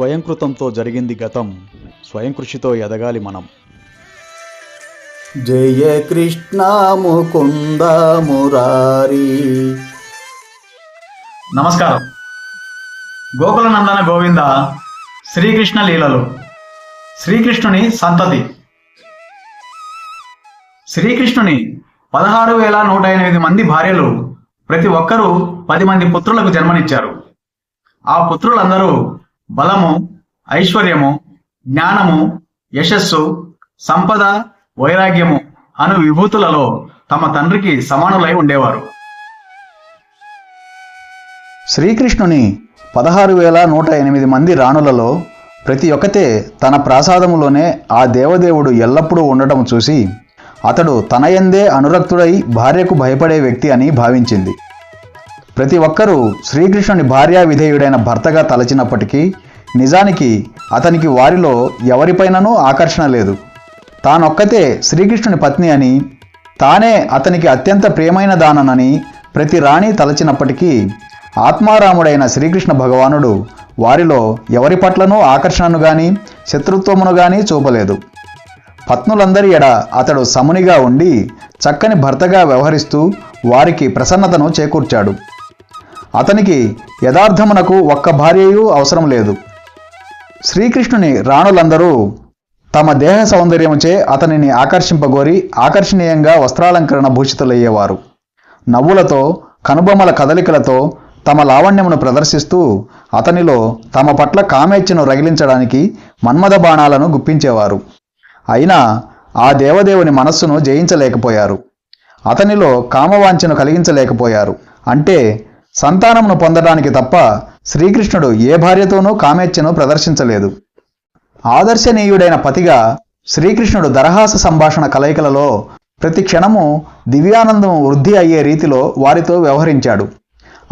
స్వయంకృతంతో జరిగింది గతం. స్వయం కృషితో ఎదగాలి మనం. జయ కృష్ణ ముకుంద మురారి. నమస్కారం. గోకుల నందన గోవింద శ్రీకృష్ణ లీలలు. శ్రీకృష్ణుని సంతతి. శ్రీకృష్ణుని పదహారు వేల నూట ఎనిమిది మంది భార్యలు ప్రతి ఒక్కరూ పది మంది పుత్రులకు జన్మనిచ్చారు. ఆ పుత్రులందరూ బలము ఐశ్వర్యము జ్ఞానము యశస్సు సంపద వైరాగ్యము అను విభూతులలో తమ తండ్రికి సమానులై ఉండేవారు. శ్రీకృష్ణుని పదహారు వేల నూట ఎనిమిది మంది రాణులలో ప్రతి ఒక్కతే తన ప్రాసాదములోనే ఆ దేవదేవుడు ఎల్లప్పుడూ ఉండటం చూసి అతడు తనయందే అనురక్తుడై భార్యకు భయపడే వ్యక్తి అని భావించింది. ప్రతి ఒక్కరూ శ్రీకృష్ణుని భార్యా విధేయుడైన భర్తగా తలచినప్పటికీ నిజానికి అతనికి వారిలో ఎవరిపైననూ ఆకర్షణ లేదు. తానొక్కతే శ్రీకృష్ణుని పత్ని అని తానే అతనికి అత్యంత ప్రియమైన దాననని ప్రతి రాణి తలచినప్పటికీ ఆత్మారాముడైన శ్రీకృష్ణ భగవానుడు వారిలో ఎవరి పట్లనూ ఆకర్షణను గాని శత్రుత్వమును గాని చూపలేదు. పత్నులందరి ఎడ అతడు సమునిగా ఉండి చక్కని భర్తగా వ్యవహరిస్తూ వారికి ప్రసన్నతను చేకూర్చాడు. అతనికి యథార్థమునకు ఒక్క భార్యయు అవసరం లేదు. శ్రీకృష్ణుని రాణులందరూ తమ దేహ సౌందర్యముచే అతనిని ఆకర్షింపగోరి ఆకర్షణీయంగా వస్త్రాలంకరణ భూషితులయ్యేవారు. నవ్వులతో కనుబొమ్మల కదలికలతో తమ లావణ్యమును ప్రదర్శిస్తూ అతనిలో తమ పట్ల కామేచ్ఛను రగిలించడానికి మన్మథ బాణాలను గుప్పించేవారు. అయినా ఆ దేవదేవుని మనస్సును జయించలేకపోయారు. అతనిలో కామవాంఛను కలిగించలేకపోయారు. అంటే సంతానమును పొందడానికి తప్ప శ్రీకృష్ణుడు ఏ భార్యతోనూ కామేచ్ఛను ప్రదర్శించలేదు. ఆదర్శనీయుడైన పతిగా శ్రీకృష్ణుడు దరహాస సంభాషణ కలయికలలో ప్రతి క్షణము దివ్యానందం వృద్ధి అయ్యే రీతిలో వారితో వ్యవహరించాడు.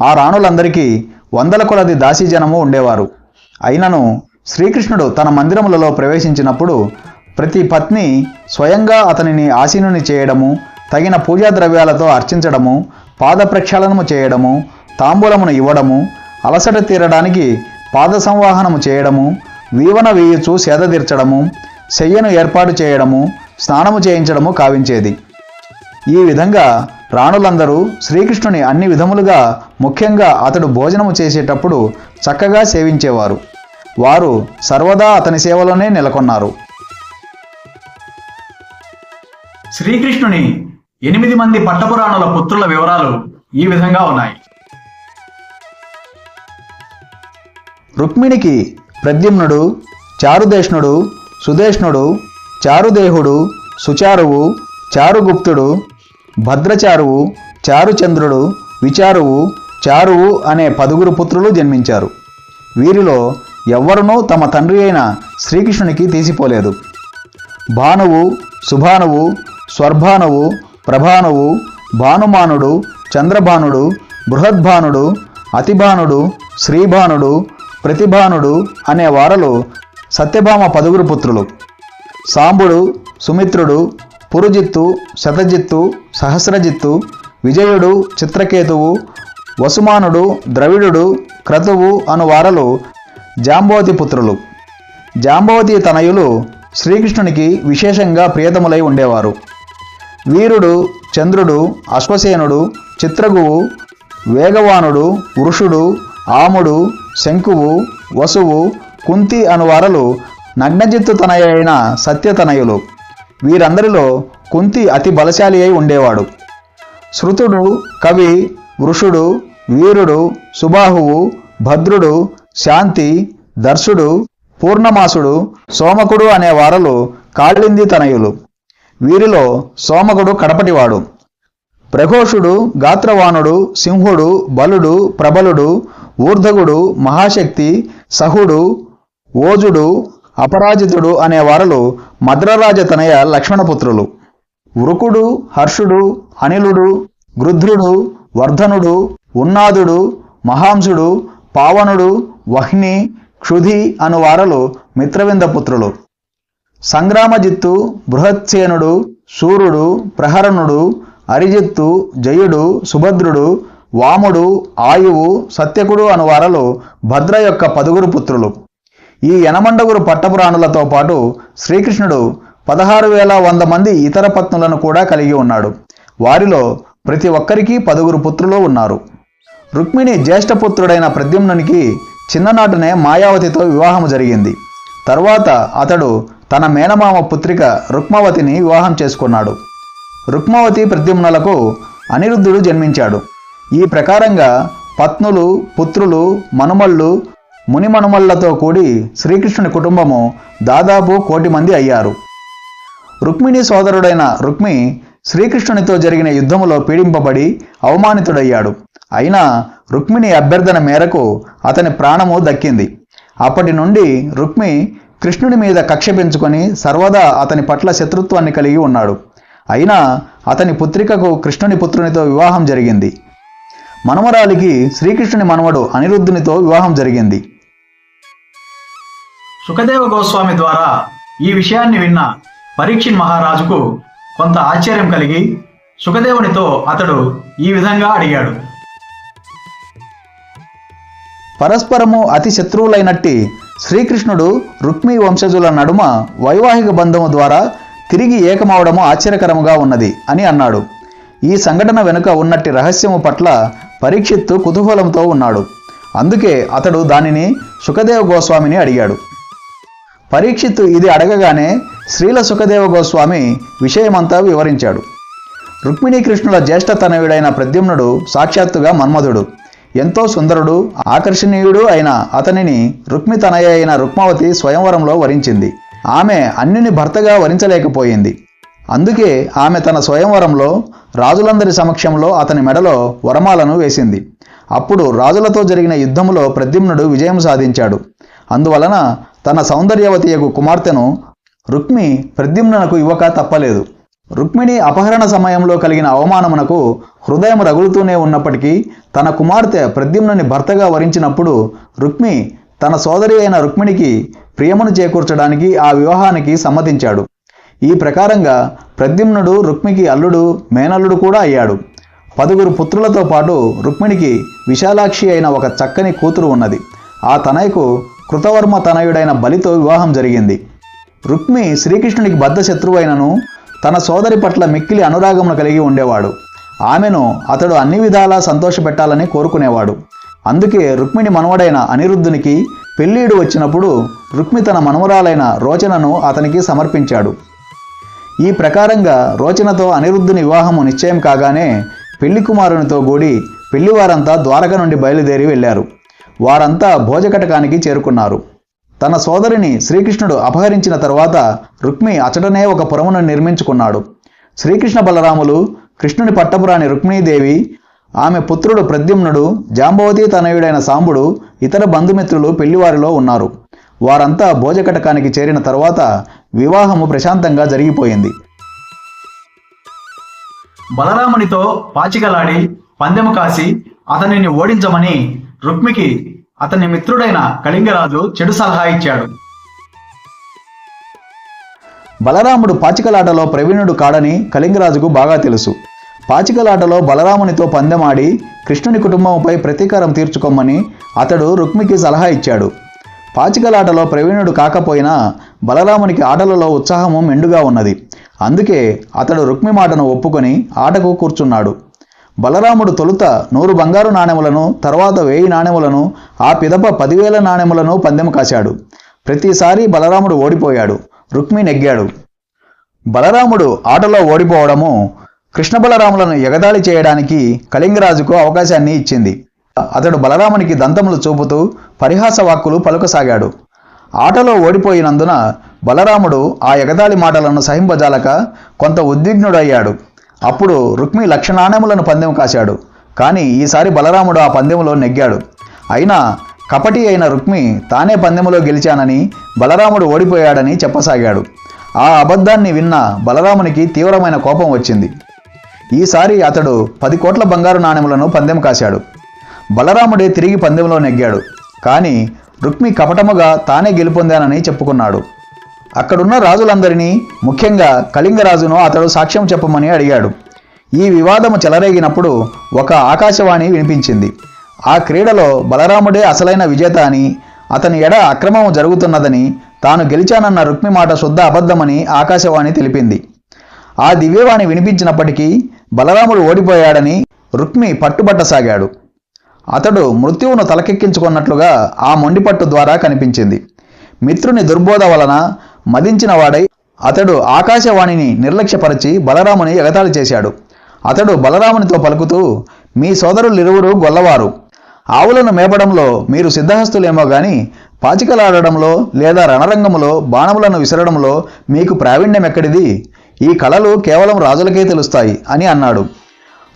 ఆ రాణులందరికీ వందల కొలది దాసీజనము ఉండేవారు. అయినను శ్రీకృష్ణుడు తన మందిరములలో ప్రవేశించినప్పుడు ప్రతి పత్ని స్వయంగా అతనిని ఆసీనుని చేయడము తగిన పూజా ద్రవ్యాలతో అర్చించడము పాద ప్రక్షాళనము చేయడము తాంబూలమును ఇవ్వడము అలసట తీరడానికి పాద సంవాహనము చేయడము వీవన వేయుచు సేద తీర్చడము శయ్యను ఏర్పాటు చేయడము స్నానము చేయించడము కావించేది. ఈ విధంగా రాణులందరూ శ్రీకృష్ణుని అన్ని విధములుగా ముఖ్యంగా అతడు భోజనము చేసేటప్పుడు చక్కగా సేవించేవారు. వారు సర్వదా అతని సేవలోనే నెలకొన్నారు. శ్రీకృష్ణుని ఎనిమిది మంది పట్టపురాణుల పుత్రుల వివరాలు ఈ విధంగా ఉన్నాయి. రుక్మిణికి ప్రద్యుమ్నుడు చారుదేష్ణుడు సుదేష్ణుడు చారుదేహుడు సుచారువు చారుగుప్తుడు భద్రచారువు చారుచంద్రుడు విచారువు చారువు అనే పదుగురు పుత్రులు జన్మించారు. వీరిలో ఎవ్వరునూ తమ తండ్రి అయిన శ్రీకృష్ణునికి తీసిపోలేదు. భానువు సుభానువు స్వర్భానువు ప్రభానువు భానుమానుడు చంద్రభానుడు బృహద్భానుడు అతిభానుడు శ్రీభానుడు ప్రతిభానుడు అనే వారలు సత్యభామ పదుగురు పుత్రులు. సాంబుడు సుమిత్రుడు పురుజిత్తు శతజిత్తు సహస్రజిత్తు విజయుడు చిత్రకేతువు వసుమానుడు ద్రవిడుడు క్రతువు అను వారలు జాంబవతి పుత్రులు. జాంబవతి తనయులు శ్రీకృష్ణునికి విశేషంగా ప్రియతములై ఉండేవారు. వీరుడు చంద్రుడు అశ్వసేనుడు చిత్రగువు వేగవానుడు వృషుడు ఆముడు శంకువు వసువు కుంతి అనువారలు నగ్నజిత్తు తనయ అయిన సత్యతనయులు. వీరందరిలో కుంతి అతి బలశాలి అయి ఉండేవాడు. శృతుడు కవి వృషుడు వీరుడు సుబాహువు భద్రుడు శాంతి దర్శుడు పూర్ణమాసుడు సోమకుడు అనే వారలు కాళింది తనయులు. వీరిలో సోమకుడు కడపటివాడు. ప్రఘోషుడు గాత్రవానుడు సింహుడు బలుడు ప్రబలుడు ఊర్ధగుడు మహాశక్తి సహుడు ఓజుడు అపరాజితుడు అనే వారలు మద్రరాజ తనయ లక్ష్మణపుత్రులు. వృకుడు హర్షుడు అనిలుడు గృధ్రుడు వర్ధనుడు ఉన్నాదుడు మహాంసుడు పావనుడు వహ్ని క్షుధి అను వారలు మిత్రవింద పుత్రులు సంగ్రామజిత్తు బృహత్సేనుడు శూరుడు ప్రహరణుడు అరిజిత్తు జయుడు సుభద్రుడు వాముడు ఆయువు సత్యకుడు అను వారలు భద్ర యొక్క పదుగురు పుత్రులు. ఈ యనమండగురు పట్టపురాణులతో పాటు శ్రీకృష్ణుడు పదహారు వేల వంద మంది ఇతర పత్నులను కూడా కలిగి ఉన్నాడు. వారిలో ప్రతి ఒక్కరికి పదుగురు పుత్రులు ఉన్నారు. రుక్మిణి జ్యేష్ఠపుత్రుడైన ప్రద్యుమ్నునికి చిన్ననాటనే మాయావతితో వివాహం జరిగింది. తర్వాత అతడు తన మేనమామ పుత్రిక రుక్మవతిని వివాహం చేసుకున్నాడు. రుక్మవతి ప్రద్యుమ్నులకు అనిరుద్ధుడు జన్మించాడు. ఈ ప్రకారంగా పత్నులు పుత్రులు మనుమళ్ళు మునిమనుమళ్ళతో కూడి శ్రీకృష్ణుని కుటుంబము దాదాపు కోటి మంది అయ్యారు. రుక్మిణి సోదరుడైన రుక్మి శ్రీకృష్ణునితో జరిగిన యుద్ధములో పీడింపబడి అవమానితుడయ్యాడు. అయినా రుక్మిణి అభ్యర్థన మేరకు అతని ప్రాణము దక్కింది. అప్పటి నుండి రుక్మి కృష్ణుని మీద కక్ష పెంచుకొని సర్వదా అతని పట్ల శత్రుత్వాన్ని కలిగి ఉన్నాడు. అయినా అతని పుత్రికకు కృష్ణుని పుత్రునితో వివాహం జరిగింది. మనమరాలికి శ్రీకృష్ణుని మనవడు అనిరుద్ధునితో వివాహం జరిగింది. సుఖదేవ గోస్వామి ద్వారా ఈ విషయాన్ని విన్న పరీక్షిన్ మహారాజుకు కొంత ఆశ్చర్యం కలిగి సుఖదేవునితో అతడు ఈ విధంగా అడిగాడు. పరస్పరము అతి శత్రువులైనట్టి శ్రీకృష్ణుడు రుక్మి వంశజుల నడుమ వైవాహిక బంధము ద్వారా తిరిగి ఏకమవడము ఆశ్చర్యకరముగా ఉన్నది అని అన్నాడు. ఈ సంఘటన వెనుక ఉన్నట్టి రహస్యము పట్ల పరీక్షిత్తు కుతూహలంతో ఉన్నాడు. అందుకే అతడు దానిని సుఖదేవ గోస్వామిని అడిగాడు. పరీక్షిత్తు ఇది అడగగానే శ్రీల సుఖదేవ గోస్వామి విషయమంతా వివరించాడు. రుక్మిణీ కృష్ణుల జ్యేష్ఠ తనయుడైన ప్రద్యుమ్నుడు సాక్షాత్తుగా మన్మధుడు. ఎంతో సుందరుడు ఆకర్షణీయుడు అయిన అతనిని రుక్మి తనయ అయిన రుక్మావతి స్వయంవరంలో వరించింది. ఆమె అన్నిని భర్తగా వరించలేకపోయింది. అందుకే ఆమె తన స్వయంవరంలో రాజులందరి సమక్షంలో అతని మెడలో వరమాలను వేసింది. అప్పుడు రాజులతో జరిగిన యుద్ధములో ప్రద్యుమ్నుడు విజయం సాధించాడు. అందువలన తన సౌందర్యవతియకు కుమార్తెను రుక్మి ప్రద్యుమ్నకు ఇవ్వక తప్పలేదు. రుక్మిణి అపహరణ సమయంలో కలిగిన అవమానమునకు హృదయం రగులుతూనే ఉన్నప్పటికీ తన కుమార్తె ప్రద్యుమ్నని భర్తగా వరించినప్పుడు రుక్మి తన సోదరి అయిన రుక్మిణికి ప్రియమును చేకూర్చడానికి ఆ వివాహానికి సమ్మతించాడు. ఈ ప్రకారంగా ప్రద్యుమ్నుడు రుక్మికి అల్లుడు మేనల్లుడు కూడా అయ్యాడు. పదుగురు పుత్రులతో పాటు రుక్మిణికి విశాలాక్షి అయిన ఒక చక్కని కూతురు ఉన్నది. ఆ తనయకు కృతవర్మ తనయుడైన బలితో వివాహం జరిగింది. రుక్మి శ్రీకృష్ణునికి బద్ధ శత్రువైనను తన సోదరి పట్ల మిక్కిలి అనురాగమును కలిగి ఉండేవాడు. ఆమెను అతడు అన్ని విధాలా సంతోషపెట్టాలని కోరుకునేవాడు. అందుకే రుక్మిణి మనవడైన అనిరుద్ధునికి పెళ్ళీడు వచ్చినప్పుడు రుక్మి తన మనవరాలైన రోచనను అతనికి సమర్పించాడు. ఈ ప్రకారంగా రోచనతో అనిరుద్ధుని వివాహము నిశ్చయం కాగానే పెళ్ళి కుమారునితో కూడి పెళ్ళివారంతా ద్వారక నుండి బయలుదేరి వెళ్ళారు. వారంతా భోజకటకానికి చేరుకున్నారు. తన సోదరిని శ్రీకృష్ణుడు అపహరించిన తర్వాత రుక్మి అచటనే ఒక పురమును నిర్మించుకున్నాడు. శ్రీకృష్ణ బలరాములు కృష్ణుని పట్టపురాణి రుక్మిణీదేవి ఆమె పుత్రుడు ప్రద్యుమ్నుడు జాంబవతి తనయుడైన సాంబుడు ఇతర బంధుమిత్రులు పెళ్ళివారిలో ఉన్నారు. వారంతా భోజకటకానికి చేరిన తర్వాత వివాహము ప్రశాంతంగా జరిగిపోయింది. బలరామునితో పాచికలాడి పందెము కాసి అతనిని ఓడించమని రుక్మికి అతని మిత్రుడైన కళింగరాజు చెడు సలహా ఇచ్చాడు. బలరాముడు పాచికలాటలో ప్రవీణుడు కాడని కళింగరాజుకు బాగా తెలుసు. పాచికలాటలో బలరామునితో పందెమాడి కృష్ణుని కుటుంబంపై ప్రతీకారం తీర్చుకోమని అతడు రుక్మికి సలహా ఇచ్చాడు. పాచికలాటలో ప్రవీణుడు కాకపోయినా బలరామునికి ఆటలలో ఉత్సాహము మెండుగా ఉన్నది. అందుకే అతడు రుక్మి మాటను ఒప్పుకొని ఆటకు కూర్చున్నాడు. బలరాముడు తొలుత నూరు బంగారు నాణెములను తర్వాత వేయి నాణెములను ఆ పిదప పదివేల నాణెములను పందెం కాశాడు. ప్రతిసారి బలరాముడు ఓడిపోయాడు. రుక్మి నెగ్గాడు. బలరాముడు ఆటలో ఓడిపోవడము కృష్ణ బలరాములను ఎగదాళి చేయడానికి కళింగరాజుకు అవకాశాన్ని ఇచ్చింది. అతడు బలరామునికి దంతములు చూపుతూ పరిహాస వాక్కులు పలుకసాగాడు. ఆటలో ఓడిపోయినందున బలరాముడు ఆ ఎగదాళి మాటలను సహింపజాలక కొంత ఉద్విగ్నుడయ్యాడు. అప్పుడు రుక్మి లక్ష నాణెములను పందెం కాశాడు. కానీ ఈసారి బలరాముడు ఆ పందెములో నెగ్గాడు. అయినా కపటి అయిన రుక్మి తానే పందెములో గెలిచానని బలరాముడు ఓడిపోయాడని చెప్పసాగాడు. ఆ అబద్ధాన్ని విన్న బలరామునికి తీవ్రమైన కోపం వచ్చింది. ఈసారి అతడు పది కోట్ల బంగారు నాణెములను పందెం కాశాడు. బలరాముడే తిరిగి పందెంలో నెగ్గాడు. కానీ రుక్మి కపటముగా తానే గెలుపొందానని చెప్పుకున్నాడు. అక్కడున్న రాజులందరినీ ముఖ్యంగా కళింగరాజును అతడు సాక్ష్యం చెప్పమని అడిగాడు. ఈ వివాదము చెలరేగినప్పుడు ఒక ఆకాశవాణి వినిపించింది. ఆ క్రీడలో బలరాముడే అసలైన విజేత అని అతని ఎడ అక్రమం జరుగుతున్నదని తాను గెలిచానన్న రుక్మి మాట శుద్ధ అబద్ధమని ఆకాశవాణి తెలిపింది. ఆ దివ్యవాణి వినిపించినప్పటికీ బలరాముడు ఓడిపోయాడని రుక్మి పట్టుబట్టసాగాడు. అతడు మృత్యువును తలకెక్కించుకున్నట్లుగా ఆ మొండిపట్టు ద్వారా కనిపించింది. మిత్రుని దుర్బోధ వలన మదించిన వాడై అతడు ఆకాశవాణిని నిర్లక్ష్యపరిచి బలరాముని ఎగతాళి చేశాడు. అతడు బలరామునితో పలుకుతూ మీ సోదరులిరువురు గొల్లవారు. ఆవులను మేపడంలో మీరు సిద్ధహస్తులేమో గాని పాచికలాడడంలో లేదా రణరంగంలో బాణములను విసరడంలో మీకు ప్రావీణ్యం ఎక్కడిది ఈ కళలు కేవలం రాజులకే తెలుస్తాయి అని అన్నాడు.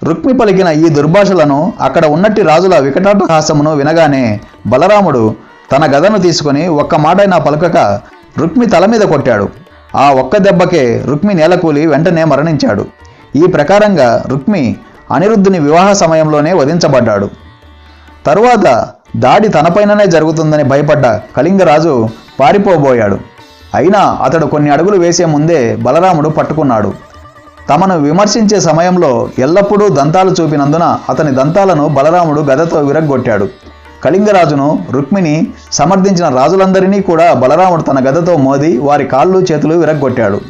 రుక్మి పలికిన ఈ దుర్భాషలను అక్కడ ఉన్నట్టి రాజుల వికటాటహాసమును వినగానే బలరాముడు తన గదను తీసుకుని ఒక్క మాటైనా పలకక రుక్మి తల మీద కొట్టాడు. ఆ ఒక్క దెబ్బకే రుక్మి నేలకూలి వెంటనే మరణించాడు. ఈ ప్రకారంగా రుక్మి అనిరుద్ధుని వివాహ సమయంలోనే వధించబడ్డాడు. తరువాత దాడి తనపైననే జరుగుతుందని భయపడ్డ కళింగరాజు పారిపోబోయాడు. అయినా అతడు కొన్ని అడుగులు వేసే ముందే బలరాముడు పట్టుకున్నాడు. తమను విమర్శించే సమయంలో ఎల్లప్పుడూ దంతాలు చూపినందున అతని దంతాలను బలరాముడు గదతో విరగ్గొట్టాడు. కళింగరాజును రుక్మిణి సమర్థించిన రాజులందరినీ కూడా బలరాముడు తన గదతో మోది వారి కాళ్ళు చేతులు విరగ్గొట్టాడు.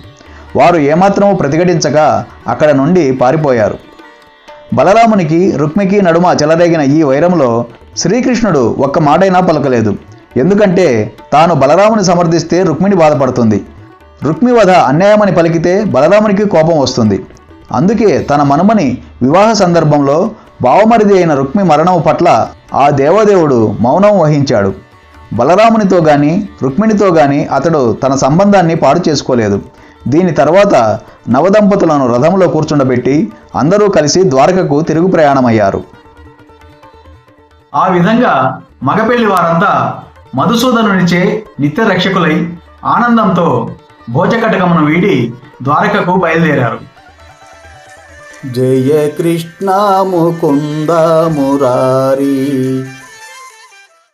వారు ఏమాత్రమూ ప్రతిఘటించక అక్కడ నుండి పారిపోయారు. బలరామునికి రుక్మికి నడుమ చెలరేగిన ఈ వైరంలో శ్రీకృష్ణుడు ఒక్క మాటైనా పలకలేదు. ఎందుకంటే తాను బలరాముని సమర్థిస్తే రుక్మిణి బాధపడుతుంది. రుక్మి వధ అన్యాయమని పలికితే బలరామునికి కోపం వస్తుంది. అందుకే తన మనుమని వివాహ సందర్భంలో బావమరిది అయిన రుక్మి మరణం పట్ల ఆ దేవదేవుడు మౌనం వహించాడు. బలరామునితో గాని రుక్మిణితో గాని అతడు తన సంబంధాన్ని పాడు చేసుకోలేదు. దీని తర్వాత నవదంపతులను రథంలో కూర్చుండబెట్టి అందరూ కలిసి ద్వారకకు తిరుగు ప్రయాణమయ్యారు. ఆ విధంగా మగపెళ్ళి వారంతా మధుసూదనునిచే నిత్య రక్షకులై ఆనందంతో భోజకటకమును వీడి ద్వారకకు బయలుదేరారు. జయ కృష్ణ ముకుంద మురారి